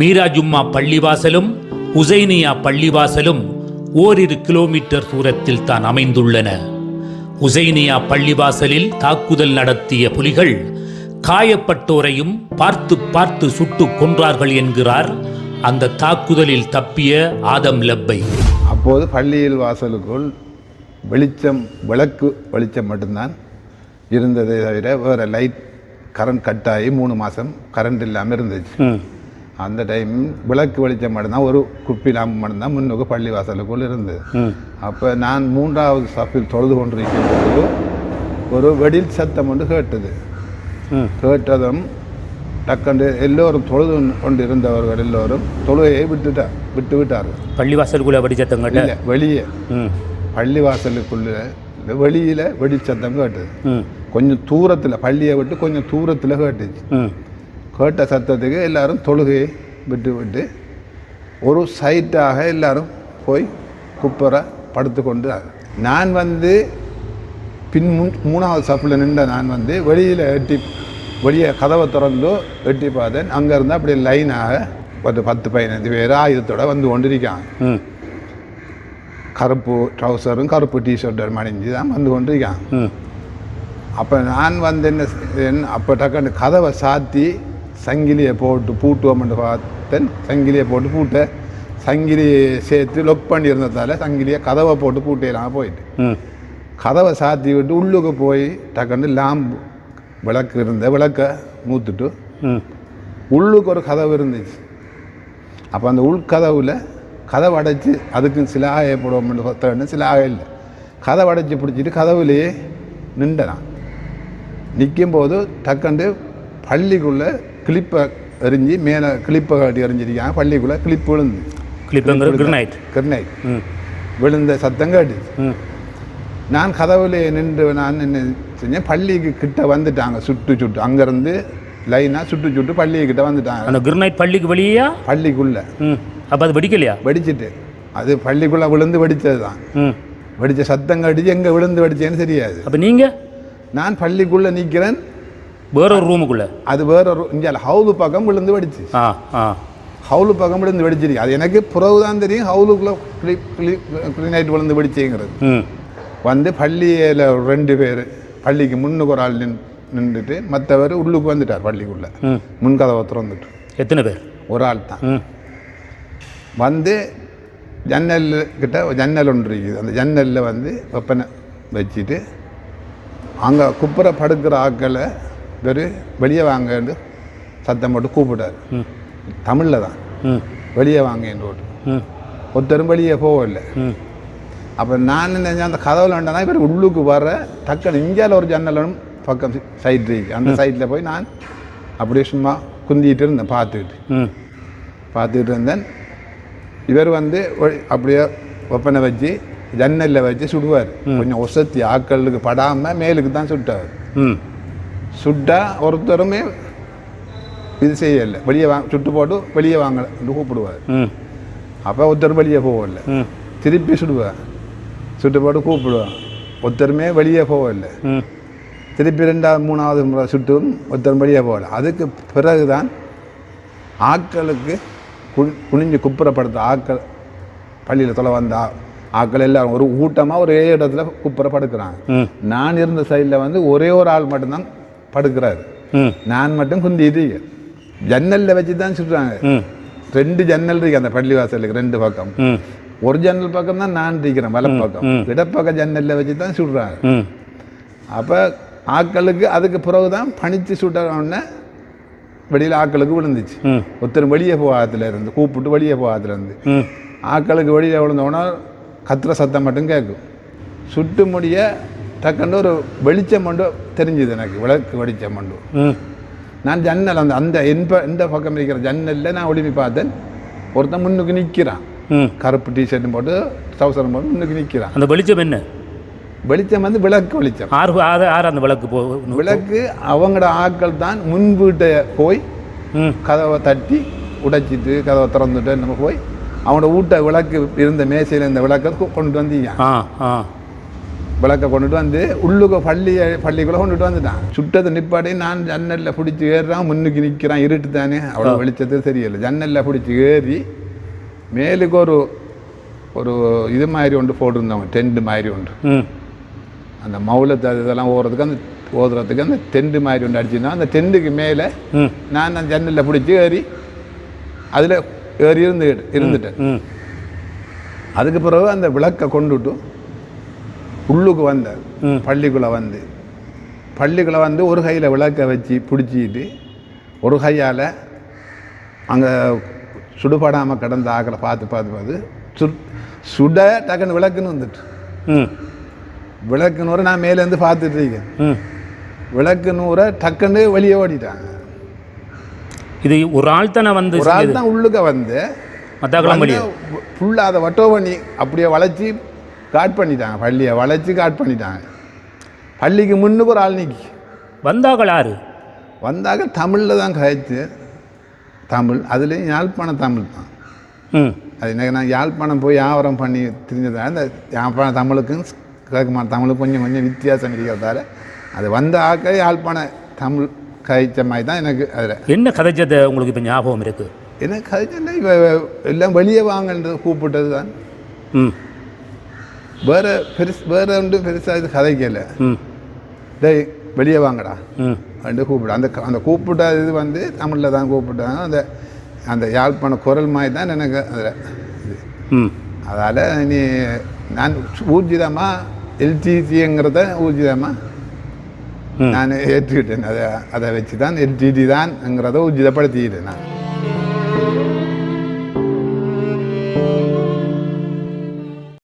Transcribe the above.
மீரா ஜும்மா பள்ளிவாசலும் உசைனியா பள்ளிவாசலும் ஓரிரு கிலோமீட்டர் தூரத்தில் தான் அமைந்துள்ளன. உசைனியா பள்ளிவாசலில் தாக்குதல் நடத்திய புலிகள் காயப்பட்டோரையும் பார்த்து பார்த்து சுட்டுக் கொன்றார்கள் என்கிறார் அந்த தாக்குதலில் தப்பிய ஆதம் லப்பை. அப்போது பள்ளியில் வாசலுக்குள் வெளிச்சம் விளக்கு வெளிச்சம் மட்டும்தான் இருந்ததை தவிர வேறு லைட் கரண்ட் கட் ஆகி மூணு மாதம் கரண்ட் இல்லாமல் இருந்துச்சு. அந்த டைம் விளக்கு வெளிச்சம் மட்டும்தான் ஒரு குப்பி லாம்பு மட்டும்தான் முன்னுக்கு பள்ளி வாசலுக்குள் இருந்தது அப்போ நான் மூன்றாவது சப்பில் தொழுது கொண்டிருக்கும் போது ஒரு வெடில் சத்தம் ஒன்று கேட்டது. கேட்டதும் டக்கண்டு எல்லோரும் தொழுது கொண்டு இருந்தவர்கள் எல்லோரும் தொழுகையை விட்டுட்டா விட்டு விட்டார்கள். பள்ளிவாசலுக்குள்ள வெடிச்சத்தங்கட்ட இல்லை வெளியே. பள்ளி வாசலுக்குள்ள வெளியில் வெடிச்சத்தம் கேட்டது. கொஞ்சம் தூரத்தில் பள்ளியை விட்டு கொஞ்சம் தூரத்தில் கேட்டுச்சு. கேட்ட சத்தத்துக்கு எல்லாரும் தொழுகையை விட்டு விட்டு ஒரு சைட்டாக எல்லாரும் போய் குப்பரை படுத்து கொண்டு நான் வந்து பின் முன் மூணாவது சப்பில் நின்ற நான் வந்து வெளியில் எட்டி வெளியே கதவை திறந்து எட்டி பார்த்தேன். அங்கே இருந்தால் அப்படியே லைனாக ஒரு பத்து பதினைந்து பேர் ஆயுதத்தோட வந்து கொண்டிருக்காங்க. கருப்பு ட்ரௌசரும் கருப்பு டிஷர்ட்டும் மணிஞ்சு தான் வந்து கொண்டிருக்காங்க. அப்போ நான் வந்து என்ன அப்போ டக்குன்னு கதவை சாத்தி சங்கிலியை போட்டு பூட்டுவோம்னு பார்த்தேன். சங்கிலியை போட்டு பூட்ட சங்கிலியை சேர்த்து லொக் பண்ணியிருந்ததால சங்கிலியை கதவை போட்டு பூட்டிடலாம் போயிட்டு. கதவை சாத்தி விட்டு உள்ளுக்கு போய் டக்குன்னு லாம்பு விளக்கு இருந்த விளக்கை மூத்துட்டு உள்ளுக்கு ஒரு கதவு இருந்துச்சு. அப்போ அந்த உள்கதவுல கதவை அடைச்சி அதுக்கு சிலாகை போடுவோம்னு சொத்தன்னு சிலாகை இல்லை. கதவை அடைச்சி பிடிச்சிட்டு கதவுலேயே நின்றனான் நிற்கும்போது டக்குண்டு பள்ளிக்குள்ளே கிளிப்பை எரிஞ்சு மேலே கிளிப்பை காட்டி எறிஞ்சிருக்காங்க பள்ளிக்குள்ளே கிளிப்பு விழுந்து. கிளிப்புங்கிற கிரனைட் கிருநைட் விழுந்த சத்தம் கேட்டுச்சு நான் கதவுல நின்று நான் என்ன செஞ்சேன்? பள்ளிக்கு கிட்ட வந்துட்டாங்க சுட்டு சுட்டு. அங்கேருந்து லைனாக சுட்டு சுட்டு பள்ளி கிட்ட வந்துட்டாங்க. அந்த கிரனைட் பள்ளிக்கு வெளியா? பள்ளிக்குள்ளே. அப்போ அது வெடிக்கலையா? வெடிச்சிட்டு. அது பள்ளிக்குள்ளே விழுந்து வெடித்தது தான் வெடித்த சத்தம் கடிச்சு எங்கே விழுந்து வெடிச்சேன்னு தெரியாது. அப்போ நீங்கள் நான் பள்ளிக்குள்ளே நிற்கிறேன் வேற ஒரு ரூமுக்குள்ள அது வேற ஒரு இங்கே ஹவுலு பக்கம் விழுந்து வெடிச்சு. ஆ ஆ. ஹவுலு பக்கம் விழுந்து வெடிச்சிருக்கு. அது எனக்கு புறவு தான் தெரியும் ஹவுலுக்குள்ளே கிளி கிளி கிளிநைட் விழுந்து வெடிச்சேங்கிறது. வந்து பள்ளியில் ரெண்டு பேர் பள்ளிக்கு முன்னுக்கு ஒரு ஆள் நின் நின்றுட்டு மற்றவர் உள்ளுக்கு வந்துட்டார் பள்ளிக்குள்ளே. முன்கதவை திறந்துட்டு. எத்தனை பேர்? ஒரு ஆள் தான். வந்து ஜன்னல் கிட்ட ஜன்னல் ஒன்று இருக்குது. அந்த ஜன்னலில் வந்து வெப்பனை வச்சுட்டு அங்கே குப்புற படுக்கிற ஆட்களை வெறு வெளியே வாங்கன்னு சத்தம் போட்டு கூப்பிட்டார். தமிழில் தான். வெளியே வாங்கன்னு போட்டு. ஒருத்தரும் வெளியே போகல. ம். அப்போ நான் நினைச்சேன் அந்த கதவுல வேண்டாம் இவர் உள்ளுக்கு வர டக்குன்னு இந்தியாவில் ஒரு ஜன்னலும் பக்கம் சைட் இருக்கு. அந்த சைட்டில் போய் நான் அப்படியே சும்மா குந்திட்டு இருந்தேன் பார்த்துக்கிட்டு. பார்த்துக்கிட்டு இருந்தேன். இவர் வந்து அப்படியே ஒப்பனை வச்சு ஜன்னலில் வச்சு சுடுவார். கொஞ்சம் ஒசத்தி ஆட்களுக்கு படாமல் மேலுக்கு தான் சுட்டார். சுட்டா ஒருத்தருமே இது செய்யலை. வெளியே வாங்க சுட்டு போட்டு வெளியே வாங்க கூப்பிடுவார். அப்போ ஒருத்தர் வெளியே போகல. திருப்பி சுடுவார் சுட்டு போட்டு கூப்பிடுவான் ஒருத்தருமே வெளியே போகல. திருப்பி ரெண்டாவது மூணாவது முறை சுட்டும் ஒருத்தர் வெளியே போகல. அதுக்கு பிறகு தான் ஆட்களுக்கு குனி குனிஞ்சு குப்புறப்படுத்த ஆட்கள் பள்ளியில் தொலை வந்த ஆ- ஆட்கள் எல்லாரும் ஒரு கூட்டமாக ஒரே இடத்துல குப்புற படுக்கிறாங்க ம். நான் இருந்த சைடில் வந்து ஒரே ஒரு ஆள் மட்டும்தான் படுக்கிறாரு. நான் மட்டும் குந்திட்டு ஜன்னலில் வச்சு தான் சுடுறாங்க ம். ரெண்டு ஜன்னல் இருக்கு அந்த பள்ளி வாசலுக்கு ரெண்டு பக்கம். ஒரு ஜன்னல் பக்கம் தான் நான் இருக்கிறேன் வலப்பக்கம். இடப்பக்கம் ஜன்னலில் வச்சு தான் சுடுறாங்க அப்போ ஆட்களுக்கு அதுக்கு பிறகு தான் பணித்து சுட்ட உடனே வெளியில் ஆட்களுக்கு விழுந்துச்சு. ஒருத்தர் வெளியே போகாதுல இருந்து கூப்பிட்டு வெளியே போகாதுல இருந்து. ம். ஆட்களுக்கு வெளியே விழுந்தோடனே கத்துற சத்தம் மட்டும் கேட்கும். சுட்டு முடிய டக்குன்னு ஒரு வெளிச்சம் மட்டும் தெரிஞ்சுது எனக்கு விளக்கு வெளிச்சம் ம் நான் ஜன்னல் அந்த அந்த என்ப இந்த பக்கம் இருக்கிற ஜன்னலில் நான் ஒளிமி பார்த்தேன். ஒருத்தன் முன்னுக்கு நிற்கிறான் கருப்பு டிஷர்ட்டும் போட்டு ட்ரௌசரும் போட்டு முன்னுக்கு நிற்கிறான் அந்த வெளிச்சம் என்ன? வெளிச்சம் வந்து விளக்கு வெளிச்சம். ஆறு ஆறு ஆறு அந்த விளக்கு போ விளக்கு அவங்களோட ஆட்கள் தான் முன் வீட்டை போய் கதவை தட்டி உடைச்சிட்டு கதவை திறந்துட்டு நம்ம போய் அவனோட வீட்டை விளக்கு இருந்த மேசையில் இருந்த விளக்கை கொண்டு வந்தீங்க ஆ ஆ. விளக்க கொண்டுட்டு வந்து உள்ளுக்கு பள்ளி பள்ளிக்குள்ளே கொண்டுட்டு வந்துட்டான். சுட்டத்தை நிப்பாடி நான் ஜன்னலில் பிடிச்சி ஏறுறான் முன்னுக்கு நிற்கிறான் இருட்டு தானே அவ்வளோ வெளிச்சத்துக்கு தெரியல ஜன்னலில் பிடிச்சி ஏறி மேலுக்கு ஒரு ஒரு இது மாதிரி ஒன்று போட்டிருந்தவங்க டென்ட் மாதிரி ஒன்று. அந்த மௌலத்தை இதெல்லாம் ஓடுறதுக்கு அந்த ஓதுறதுக்கு அந்த டென்ட் மாதிரி ஒன்று அடிச்சிருந்தோம். அந்த டென்ட்டுக்கு மேலே நான் அந்த ஜன்னலில் பிடிச்சி ஏறி அதில் ஏறி இருந்து இருந்துட்டேன். அதுக்கு பிறகு அந்த விளக்கை கொண்டுட்டு உள்ளுக்கு வந்தேன். பள்ளிக்குள்ளே வந்து. பள்ளிக்குள்ளே வந்து ஒரு கையில் விளக்கை வச்சு பிடிச்சிக்கிட்டு ஒரு கையால் அங்கே சுடுபடாமல் கிடந்த ஆக்களை பார்த்து பார்த்து பார்த்து சு சுட டக்குன்னு விளக்குன்னு வந்துட்டு. ம். விளக்கு நூறை நான் மேலேருந்து பார்த்துட்டு இருக்கேன். ம். விளக்கு நூறை டக்குன்னு வெளியே ஓடிட்டாங்க. இது ஒரு ஆள் தானே வந்து ஒரு ஆள் தான் உள்ளுக்க வந்து. ஃபுல்லாக அதை வட்டோ பண்ணி அப்படியே வளைச்சி காட் பண்ணிட்டாங்க பள்ளியை வளைச்சி காட் பண்ணிட்டாங்க. பள்ளிக்கு முன்னுக்கு ஒரு ஆள் நிற்கி வந்தார்கள் யாரு? வந்தாக தமிழில் தான் கழிச்சு தமிழ் அதுலேயும் யாழ்ப்பாண தமிழ் தான். ம். அது எனக்கு நான் யாழ்ப்பாணம் போய் வியாபாரம் பண்ணி தெரிஞ்சதால அந்த யாழ்ப்பாண தமிழுக்கும் கிழக்குமான தமிழுக்கும் கொஞ்சம் கொஞ்சம் வித்தியாசம் இருக்கிறதால அது வந்த ஆக்க யாழ்ப்பாண தமிழ் கழிச்ச மாதிரி தான் எனக்கு அதில். என்ன கதைச்சது உங்களுக்கு இப்போ ஞாபகம் இருக்கு? எனக்கு கழிச்சா இவ எல்லாம் வெளியே வாங்கன்றது கூப்பிட்டது தான் ம். வேறு பெருசு வேறு ஒன்றும் பெருசாக இது கதைக்கல. டேய் வெளியே வாங்கடா. ம். ரெண்டு கூப்பிடு. அந்த அந்த கூப்பிட்ட இது வந்து தமிழில் தான் கூப்பிட்டாங்க. அந்த அந்த யாழ்ப்பாண குரல் மாதிரி தான் எனக்கு அதில் இது. ம். அதால் நீ நான் ஊர்ஜிதமாக எல்டிசிங்கிறத ஊர்ஜிதமாக. நான் ஏற்றுக்கிட்டேன். அதை அதை வச்சு தான் எல்டிடி தான்ங்கிறத ஊர்ஜிதப்படுத்திக்கிட்டேன் நான்.